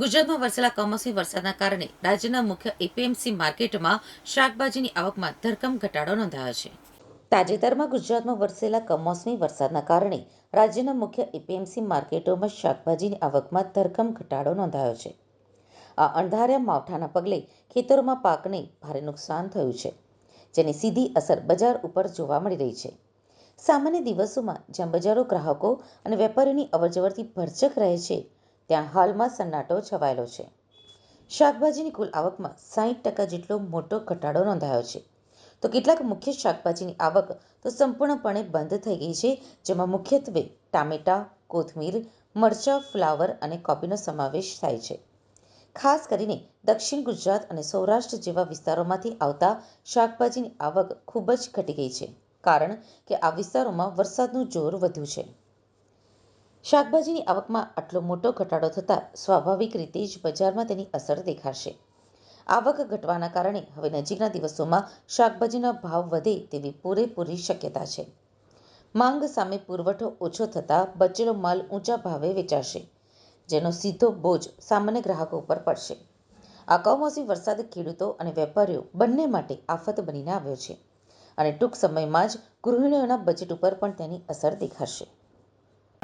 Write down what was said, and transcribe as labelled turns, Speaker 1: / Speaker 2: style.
Speaker 1: ગુજરાતમાં વરસેલા કમોસમી વરસાદના કારણે રાજ્યના મુખ્ય એપીએમસી માર્કેટમાં શાકભાજીની આવકમાં ધરખમ ઘટાડો નોંધાયો છે. તાજેતરમાં ગુજરાતમાં વરસેલા કમોસમી વરસાદના કારણે રાજ્યના મુખ્ય એપીએમસી માર્કેટોમાં શાકભાજીની આવકમાં ધરખમ ઘટાડો નોંધાયો છે. આ અણધાર્યા માવઠાના પગલે ખેતરોમાં પાકને ભારે નુકસાન થયું છે, જેની સીધી અસર બજાર ઉપર જોવા મળી રહી છે. સામાન્ય દિવસોમાં જ્યાં બજારો ગ્રાહકો અને વેપારીઓની અવરજવરથી ભરચક રહે છે ત્યાં હાલમાં સન્નાટો છવાયેલો છે. શાકભાજીની કુલ આવકમાં સાહીઠ ટકા જેટલો મોટો ઘટાડો નોંધાયો છે. તો કેટલાક મુખ્ય શાકભાજીની આવક તો સંપૂર્ણપણે બંધ થઈ ગઈ છે, જેમાં મુખ્યત્વે ટામેટાં, કોથમીર, મરચાં, ફ્લાવર અને કોબીનો સમાવેશ થાય છે. ખાસ કરીને દક્ષિણ ગુજરાત અને સૌરાષ્ટ્ર જેવા વિસ્તારોમાંથી આવતા શાકભાજીની આવક ખૂબ જ ઘટી ગઈ છે, કારણ કે આ વિસ્તારોમાં વરસાદનું જોર વધુ છે. શાકભાજીની આવકમાં આટલો મોટો ઘટાડો થતાં સ્વાભાવિક રીતે જ બજારમાં તેની અસર દેખાશે. આવક ઘટવાના કારણે હવે નજીકના દિવસોમાં શાકભાજીના ભાવ વધે તેવી પૂરેપૂરી શક્યતા છે. માંગ સામે પુરવઠો ઓછો થતાં બચેલો માલ ઊંચા ભાવે વેચાશે, જેનો સીધો બોજ સામાન્ય ગ્રાહકો ઉપર પડશે. આ કમોસમી વરસાદ ખેડૂતો અને વેપારીઓ બંને માટે આફત બનીને આવ્યો છે અને ટૂંક સમયમાં જ ગૃહિણીઓના બજેટ ઉપર પણ તેની અસર દેખાશે.